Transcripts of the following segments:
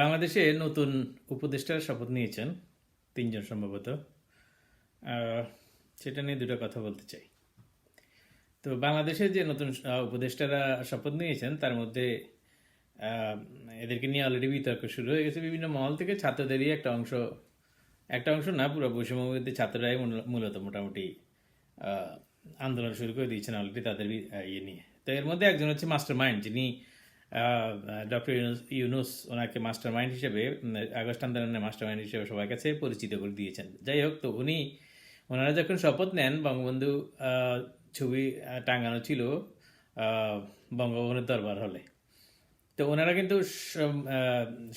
বাংলাদেশে নতুন উপদেষ্টার শপথ নিয়েছেন তিনজন সম্ভবত। সেটা নিয়ে দুটো কথা বলতে চাই। তো বাংলাদেশে যে নতুন উপদেষ্টারা শপথ নিয়েছেন, তার মধ্যে এদেরকে নিয়ে অলরেডি বিতর্ক শুরু হয়ে গেছে বিভিন্ন মহল থেকে। ছাত্রদেরই একটা অংশ একটা অংশ না, পুরো বৈষম্যবিরোধী ছাত্ররাই মূলত মোটামুটি আন্দোলন শুরু করে দিয়েছেন অলরেডি তাদের ইয়ে নিয়ে। তো এর মধ্যে একজন হচ্ছে মাস্টার মাইন্ড যিনি ডক্টর ইউনুস ওনাকে মাস্টার মাইন্ড হিসেবে আগস্ট আন্দোলনের মাস্টার মাইন্ড হিসেবে সবার কাছে পরিচিত করে দিয়েছেন। যাই হোক, তো উনি, ওনারা যখন শপথ নেন, বঙ্গবন্ধু ছবি টাঙানো ছিল বঙ্গভবনের দরবার হলে। তো ওনারা কিন্তু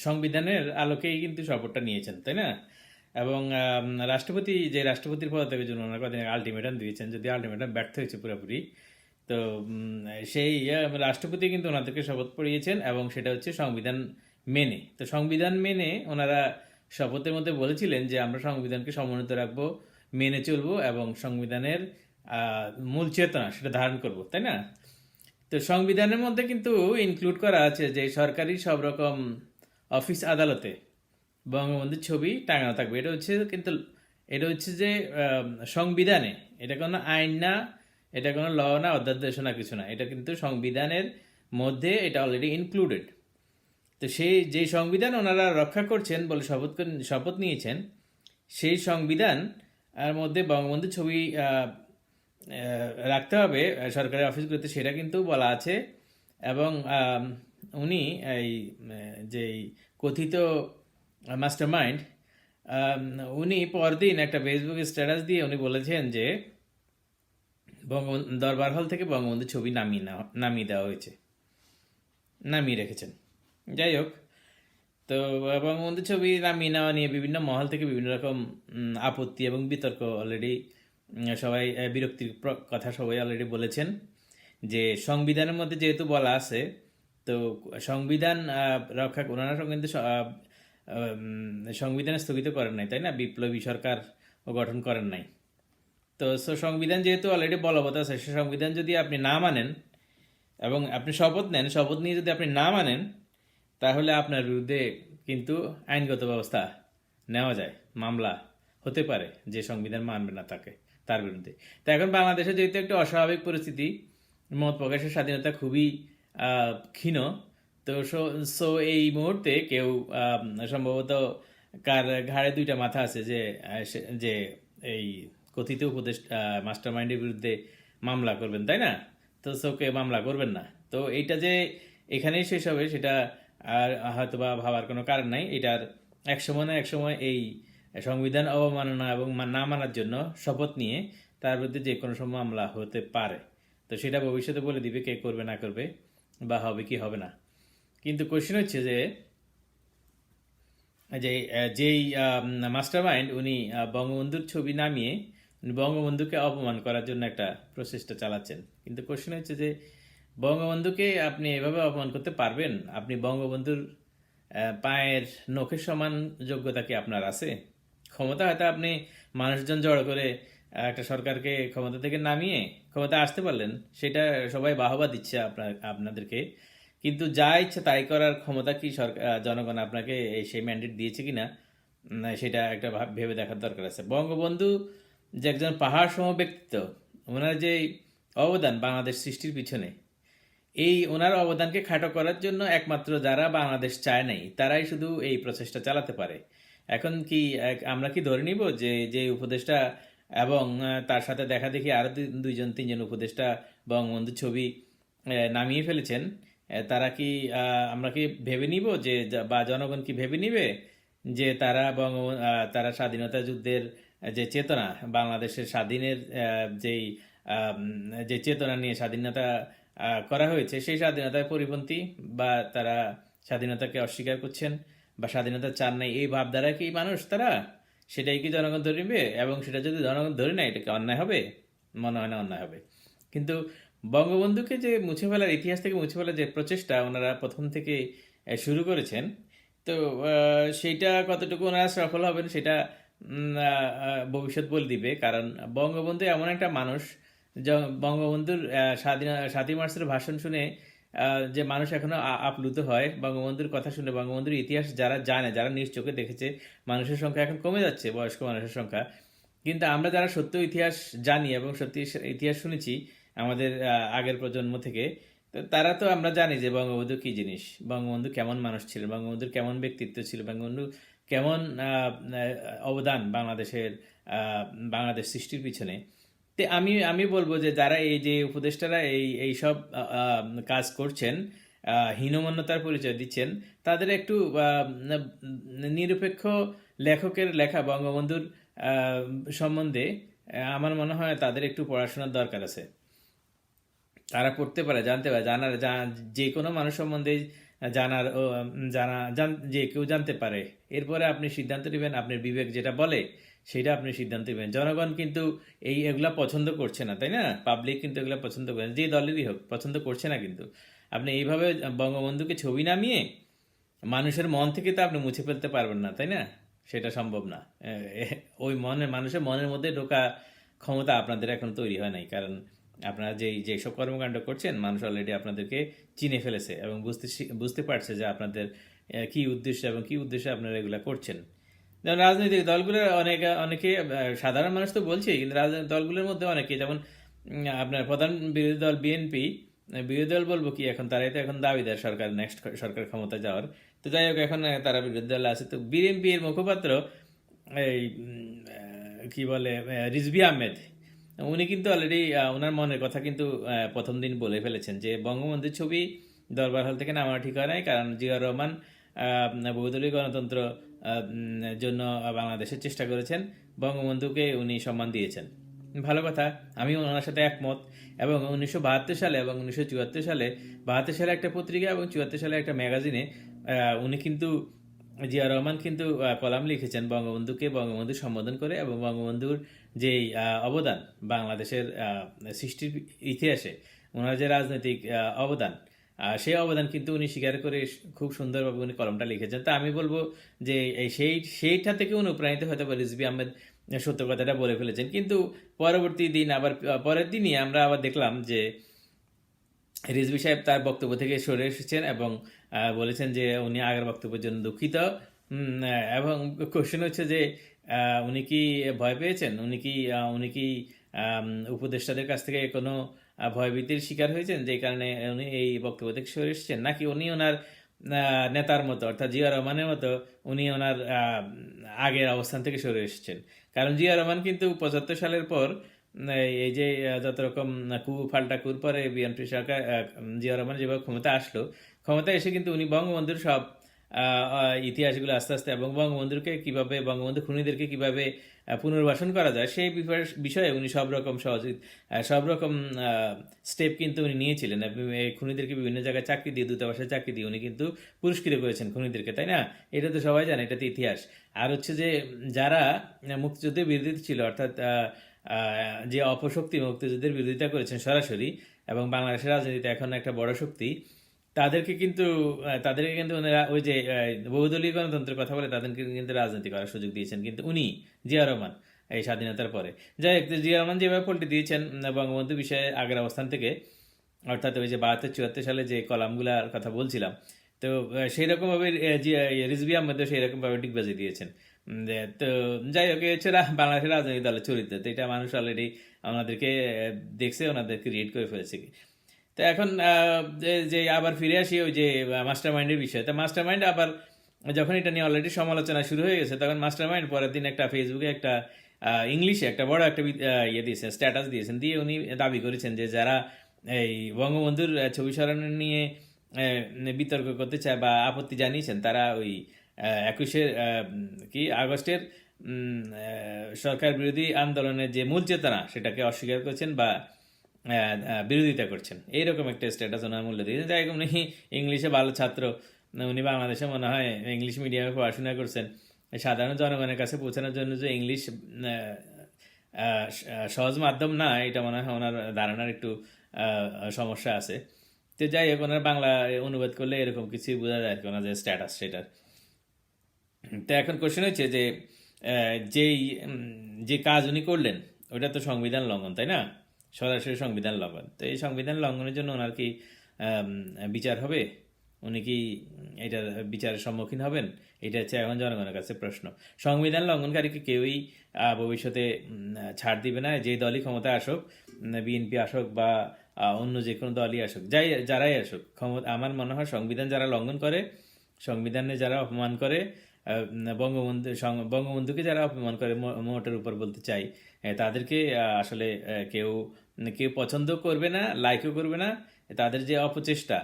সংবিধানের আলোকেই কিন্তু শপথটা নিয়েছেন, তাই না? এবং রাষ্ট্রপতি, যে রাষ্ট্রপতির পদত্যাগের জন্য ওনারা কদিন আলটিমেটাম দিয়েছেন, যদি আলটিমেটাম ব্যর্থ হয়েছে পুরোপুরি তো সেই রাষ্ট্রপতি কিন্তু ওনাদেরকে শপথ পড়িয়েছেন এবং সেটা হচ্ছে সংবিধান মেনে। তো সংবিধান মেনে ওনারা শপথের মধ্যে বলেছিলেন যে আমরা সংবিধানকে সমুন্নত রাখব, মেনে চলবো এবং সংবিধানের মূল চেতনা সেটা ধারণ করব, তাই না? তো সংবিধানের মধ্যে কিন্তু ইনক্লুড করা আছে যে সরকারি সব রকম অফিস আদালতে বঙ্গবন্ধুর ছবি টাঙানো থাকবে। এটা হচ্ছে কিন্তু, এটা হচ্ছে যে সংবিধানে, এটা কোনো আইন না এটা কোনো ল না অধ্যাদেশ না, কিছু না। এটা কিন্তু সংবিধানের মধ্যে এটা অলরেডি ইনক্লুডেড তো সেই যে সংবিধান ওনারা রক্ষা করছেন বলে শপথ শপথ নিয়েছেন, সেই সংবিধান আর মধ্যে বঙ্গবন্ধু ছবি রাখতে হবে সরকারি অফিসগুলোতে সেটা কিন্তু বলা আছে। এবং উনি এই যেই কথিত মাস্টার মাইন্ড উনি পরদিন একটা ফেসবুক স্ট্যাটাস দিয়ে উনি বলেছেন যে বঙ্গবন্ধু, দরবার হল থেকে বঙ্গবন্ধু ছবি নামিয়ে নেওয়া, নামিয়ে দেওয়া হয়েছে। নামিয়ে রেখেছেন। যাই হোক, তো বঙ্গবন্ধু ছবি নামিয়ে নেওয়া নিয়ে বিভিন্ন মহল থেকে বিভিন্ন রকম আপত্তি এবং বিতর্ক অলরেডি সবাই বিরক্তির কথা সবাই অলরেডি বলেছেন যে সংবিধানের মধ্যে যেহেতু বলা আছে, তো সংবিধান রক্ষা ওনারা কিন্তু সংবিধান স্থগিত করেন নাই, তাই না? বিপ্লবী সরকার গঠন করেন নাই। তো সো সংবিধান যেহেতু অলরেডি বলবৎ আছে, সে সংবিধান যদি আপনি না মানেন এবং আপনি শপথ নেন, শপথ নিয়ে যদি আপনি না মানেন, তাহলে আপনার বিরুদ্ধে কিন্তু আইনগত ব্যবস্থা নেওয়া যায়, মামলা হতে পারে, যে সংবিধান মানবে না তাকে, তার বিরুদ্ধে। তো, এখন বাংলাদেশে যেহেতু একটা অস্বাভাবিক পরিস্থিতি, মত প্রকাশের স্বাধীনতা খুবই ক্ষীণ, তো সো এই মুহূর্তে কেউ সম্ভবত কার ঘাড়ে দুইটা মাথা আছে যে যে এই কথিত উপদেশ মাস্টার মাইন্ডের বিরুদ্ধে মামলা করবেন, তাই না? তো সোকে মামলা করবেন না। তো এইটা যে এখানেই শেষ হবে, সেটা আর হয়তো বা ভাবার কোনো কারণ নাই। এটার এক সময় না এক সময় এই সংবিধান অবমাননা এবং না মানার জন্য শপথ নিয়ে তার বিরুদ্ধে যে কোনো সময় মামলা হতে পারে। তো সেটা ভবিষ্যতে বলে দিবে কে করবে, না করবে বা হবে কি হবে না। কিন্তু কোশ্চেন হচ্ছে যে যে যেই মাস্টার মাইন্ড উনি বঙ্গবন্ধুর ছবি নামিয়ে বঙ্গবন্ধুকে অপমান করার জন্য একটা প্রচেষ্টা চালাচ্ছেন। কিন্তু কোশ্চেন হচ্ছে যে বঙ্গবন্ধুকে আপনি এভাবে অপমান করতে পারবেন? আপনি বঙ্গবন্ধুর পায়ের নখের সমান যোগ্যতা কি আপনার আছে? ক্ষমতা হয়তো আপনি মানুষজন জড়ো করে একটা সরকারকে ক্ষমতা থেকে নামিয়ে ক্ষমতা আসতে পারলেন সেটা সবাই বাহবা দিচ্ছে আপনার আপনাদেরকে। কিন্তু যা ইচ্ছে তাই করার ক্ষমতা কি সরকার জনগণ আপনাকে এই সেই ম্যান্ডেট দিয়েছে কিনা? উম, সেটা একটা ভেবে দেখার দরকার আছে। বঙ্গবন্ধু যে একজন পাহাড় সম ব্যক্তিত্ব ওনার যে অবদান বাংলাদেশ সৃষ্টির পিছনে, এই ওনার অবদানকে খাটো করার জন্য একমাত্র যারা বাংলাদেশ চায় নাই, তারাই শুধু এই প্রচেষ্টা চালাতে পারে। এখন কি আমরা কি ধরে নিব যে যে উপদেষ্টা এবং তার সাথে দেখা দেখি আরও দুই- দুইজন, তিনজন উপদেষ্টা বঙ্গবন্ধু ছবি নামিয়ে ফেলেছেন তারা কি আমরা কি ভেবে নিব যে, বা জনগণ কি ভেবে নিবে যে তারা বঙ্গ তারা স্বাধীনতা যুদ্ধের যে চেতনা বাংলাদেশের স্বাধীনের যেই যে চেতনা নিয়ে স্বাধীনতা করা হয়েছে, সেই স্বাধীনতার পরিপন্থী বা তারা স্বাধীনতাকে অস্বীকার করছেন বা স্বাধীনতা চান নাই, এই ভাবধারা কি মানুষ তারা সেটাই কি জনগণ ধরে নেবে এবং সেটা যদি জনগণ ধরে নেয় এটাকে অন্যায় হবে? মনে হয় না অন্যায় হবে। কিন্তু বঙ্গবন্ধুকে যে মুছে ফেলার, ইতিহাস থেকে মুছে ফেলার যে প্রচেষ্টা ওনারা প্রথম থেকে শুরু করেছেন, তো সেইটা কতটুকু ওনারা সফল হবেন, সেটা ভবিষ্যৎ বলে দিবে। কারণ বঙ্গবন্ধু এমন একটা মানুষ বঙ্গবন্ধুর আহ, স্বাধীন সাতই মার্চের ভাষণ শুনে যে মানুষ এখনও আপ্লুত হয় বঙ্গবন্ধুর কথা শুনে বঙ্গবন্ধুর ইতিহাস যারা জানে যারা নিজ চোখে দেখেছে মানুষের সংখ্যা এখন কমে যাচ্ছে বয়স্ক মানুষের সংখ্যা। কিন্তু আমরা যারা সত্য ইতিহাস জানি এবং সত্যি ইতিহাস শুনেছি আমাদের আগের প্রজন্ম থেকে তারা তো আমরা জানি যে বঙ্গবন্ধু কি জিনিস বঙ্গবন্ধু কেমন মানুষ ছিল বঙ্গবন্ধুর কেমন ব্যক্তিত্ব ছিল বঙ্গবন্ধু কেমন অবদান বাংলাদেশের বাংলাদেশ সৃষ্টির পিছনে। তো আমি আমি বলব যে যারা এই যে উপদেষ্টারা এই এই সব কাজ করছেন হীনমন্যতার পরিচয় দিচ্ছেন, তাদের একটু নিরপেক্ষ লেখকের লেখা বঙ্গবন্ধুর সম্বন্ধে আমার মনে হয় তাদের একটু পড়াশোনার দরকার আছে। তারা পড়তে পারে, জানতে পারে, জানার যে কোনো মানুষ সম্বন্ধে জানার জানা, জান- যে কেউ জানতে পারে। এরপরে আপনি সিদ্ধান্ত নেবেন, আপনার বিবেক যেটা বলে, সেটা আপনি সিদ্ধান্ত নেবেন। জনগণ কিন্তু এই এগুলা পছন্দ করছে না, তাই না? পাবলিক কিন্তু এগুলা পছন্দ করে। যে দলেরই হোক, পছন্দ করছে না কিন্তু। আপনি এইভাবে বঙ্গবন্ধুকে ছবি নামিয়ে মানুষের মন থেকে তো আপনি মুছে ফেলতে পারবেন না, তাই না? সেটা সম্ভব না। ওই মনে মানুষের মনের মধ্যে ঢোকা ক্ষমতা আপনাদের এখন তৈরি হয় নাই। কারণ আপনারা যেই সব কর্মকাণ্ড করছেন, মানুষ অলরেডি আপনাদেরকে চিনে ফেলেছে এবং বুঝতে বুঝতে পারছে যে আপনাদের কি উদ্দেশ্য এবং কি উদ্দেশ্যে আপনারা এগুলা করছেন। যেমন রাজনৈতিক দলগুলোর অনেকে অনেকে সাধারণ মানুষ তো বলছেই, কিন্তু রাজনৈতিক দলগুলোর মধ্যে অনেকে, যেমন আপনার প্রধান বিরোধী দল বিএনপি বিরোধী দল বলব কি এখন, তারাই তো এখন দাবিদার সরকার নেক্সট সরকার ক্ষমতা যাওয়ার। তো যাই হোক, এখন তারা বিরোধী দল আছে। তো বিএনপি এর মুখপাত্র, এই কি বলে রিজভি আহমেদ উনি কিন্তু অলরেডি ওনার মনের কথা কিন্তু প্রথম দিন বলে ফেলেছেন যে, বঙ্গবন্ধুর ছবি দরবার হল থেকে নামানো ঠিক হয় নাই, কারণ জিয়া রহমান বহুদলীয় গণতন্ত্র জন্য বাংলাদেশের চেষ্টা করেছেন, বঙ্গবন্ধুকে উনি সম্মান দিয়েছেন। ভালো কথা, আমি ওনার সাথে একমত, এবং উনিশশো বাহাত্তর সালে এবং উনিশশো চুয়াত্তর সালে, বাহাত্তর সালে একটা পত্রিকা এবং চুয়াত্তর সালে একটা ম্যাগাজিনে উনি কিন্তু জিয়া রহমান কিন্তু কলাম লিখেছেন বঙ্গবন্ধুকে বঙ্গবন্ধু সম্বোধন করে এবং বঙ্গবন্ধুর যে অবদান, বাংলাদেশের সৃষ্টির ইতিহাসে ওনার যে রাজনৈতিক অবদান সেই অবদান কিন্তু উনি স্বীকার করে খুব সুন্দরভাবে উনি কলমটা লিখেছেন। তা আমি বলব যে, এই সেই, সেইটা থেকে অনুপ্রাণিত পারে রিজবি আহমেদ সত্য কথাটা বলে ফেলেছেন। কিন্তু পরবর্তী দিন আবার পরের দিনই আমরা আবার দেখলাম যে রিজভি সাহেব তার বক্তব্য থেকে সরে এসেছেন এবং বলেছেন যে উনি আগের বক্তব্যের জন্য দুঃখিত। এবং কোশ্চেন হচ্ছে যে উনি কি ভয় পেয়েছেন? উনি কি উনি কি উপদেষ্টাদের কাছ থেকে কোনো ভয়ভীতির শিকার হয়েছেন? যে কারণে উনি এই বক্তব্য থেকে সরে এসেছেন। নাকি উনি ওনার নেতার মতো, অর্থাৎ জিয়া রহমানের মতো, উনি ওনার আগের অবস্থান থেকে সরে এসেছেন? কারণ জিয়া রহমান কিন্তু পঁচাত্তর সালের পর এই- যে যত রকম কু ফাল্টা কুর পরে বিএনপি সরকার জিয়া রহমান যেভাবে ক্ষমতা আসলো ক্ষমতা এসে কিন্তু উনি বঙ্গবন্ধুর সব ইতিহাসগুলো আস্তে আস্তে এবং বঙ্গবন্ধুকে কীভাবে বঙ্গবন্ধু খুনিদেরকে কীভাবে পুনর্বাসন করা যায় সেই বিষয়ে- উনি সব রকম সহযোগিত আহ, সব রকম স্টেপ কিন্তু উনি নিয়েছিলেন। খুনিদেরকে বিভিন্ন জায়গায় চাকরি দিয়ে দূতাবাসে চাকরি দিয়ে উনি কিন্তু পুরস্কৃত করেছেন খুনিদেরকে তাই না? এটা তো সবাই জানে এটা তো ইতিহাস। আর হচ্ছে যে যারা মুক্তিযুদ্ধের বিরোধী ছিল অর্থাৎ যে অপশক্তি মুক্তিযুদ্ধের বিরোধিতা করেছেন সরাসরি এবং বাংলাদেশের রাজনীতিতে এখন একটা বড় শক্তি তাদেরকে কিন্তু তাদেরকে কিন্তু ওই যে বহুদলীয় গণতন্ত্রের কথা বলে তাদেরকে কিন্তু রাজনীতি করার সুযোগ দিয়েছেন। কিন্তু উনি জিয়া রহমান এই স্বাধীনতার পরে। যাই হোক জিয়া রহমান যেভাবে পল্টি দিয়েছেন বঙ্গবন্ধু বিষয়ে আগের অবস্থান থেকে অর্থাৎ ওই যে বাহাত্তর চুয়াত্তর সালে যে কলামগুলার কথা বলছিলাম তো সেই রকমভাবে আহ, জি- আহমেদও সেই রকমভাবে ডিগবাজি দিয়েছেন। যে, তো যাই হোক হচ্ছে বাংলাদেশের রাজনৈতিক দলের চরিত্র তো এটা মানুষ অলরেডি ওনাদেরকে দেখছে ওনাদেরকে রিয়েট করে ফেলেছে। তো এখন যে আবার ফিরে আসি ওই যে মাস্টার মাইন্ডের বিষয়। তো মাস্টার মাইন্ড আবার যখন এটা নিয়ে অলরেডি সমালোচনা শুরু হয়ে গেছে তখন মাস্টার মাইন্ড পরের দিন একটা ফেসবুকে একটা ইংলিশে একটা বড় একটা ইয়ে দিয়েছেন স্ট্যাটাস দিয়েছেন দিয়ে উনি দাবি করেছেন যে যারা এই বঙ্গবন্ধুর ছবি সরানো নিয়ে বিতর্ক করতে চায় বা আপত্তি জানিয়েছেন তারা ওই একুশের কি, আগস্টের সরকার বিরোধী আন্দোলনের যে মূল চেতনা সেটাকে অস্বীকার করছেন বা বিরোধিতা করছেন। এইরকম একটা স্ট্যাটাস ওনার মূল্য দিয়েছেন। যাই উনি ইংলিশে ভালো ছাত্র। উনি বাংলাদেশে মনে হয় ইংলিশ মিডিয়ামে পড়াশোনা করছেন। সাধারণ জনগণের কাছে পৌঁছানোর জন্য যে ইংলিশ সহজ মাধ্যম না, এটা মনে হয় ওনার ধারণার একটু সমস্যা আছে। তো যাই হোক, ওনার বাংলা অনুবাদ করলে এরকম কিছুই বোঝা যায় ওনার যে স্ট্যাটাস সেটার। তো এখন কোশ্চেন হচ্ছে যে যেই যে কাজ উনি করলেন, ওটা তো সংবিধান লঙ্ঘন, তাই না? সরাসরি সংবিধান লঙ্ঘন। তো এই সংবিধান লঙ্ঘনের জন্য ওনার কি বিচার হবে? উনি কি এটা বিচারের সম্মুখীন হবেন? এটা হচ্ছে এখন জনগণের কাছে প্রশ্ন। সংবিধান লঙ্ঘনকারীকে কেউই ভবিষ্যতে ছাড় দিবে না। যে দলই ক্ষমতায় আসুক বিএনপি আসুক বা অন্য যে কোনো দলই আসুক, যাই, যারাই আসুক, ক্ষমতা, আমার মনে হয় সংবিধান যারা লঙ্ঘন করে, সংবিধানে যারা অপমান করে বঙ্গবন্ধু বঙ্গবন্ধুকে যারা অপমান করে মোটের উপর বলতে চাই তাদেরকে আসলে কেউ কেউ পছন্দ করবে না, লাইকও করবে না। তাদের যে অপচেষ্টা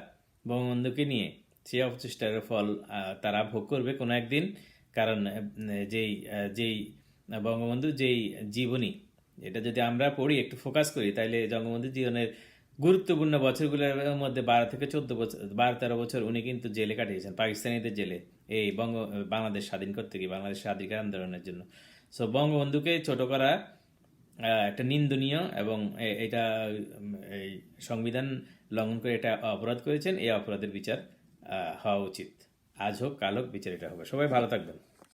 বঙ্গবন্ধুকে নিয়ে সেই অপচেষ্টার ফল তারা ভোগ করবে কোনো একদিন। কারণ যেই যেই বঙ্গবন্ধু, যেই জীবনী, এটা যদি আমরা পড়ি, একটু ফোকাস করি তাহলে বঙ্গবন্ধু জীবনের গুরুত্বপূর্ণ বছরগুলোর মধ্যে বারো থেকে চোদ্দ বছর, বারো তেরো বছর উনি কিন্তু জেলে কাটিয়েছেন, পাকিস্তানিদের জেলে, এই বঙ্গ, বাংলাদেশ স্বাধীন করতে গিয়ে বাংলাদেশ স্বাধিকার আন্দোলনের জন্য। সো বঙ্গবন্ধুকে ছোট করা একটা নিন্দনীয় এবং এটা এই সংবিধান লঙ্ঘন করে এটা অপরাধ করেছেন, এই অপরাধের বিচার হওয়া উচিত। আজ হোক, কাল হোক, বিচার এটা হবে। সবাই ভালো থাকবেন।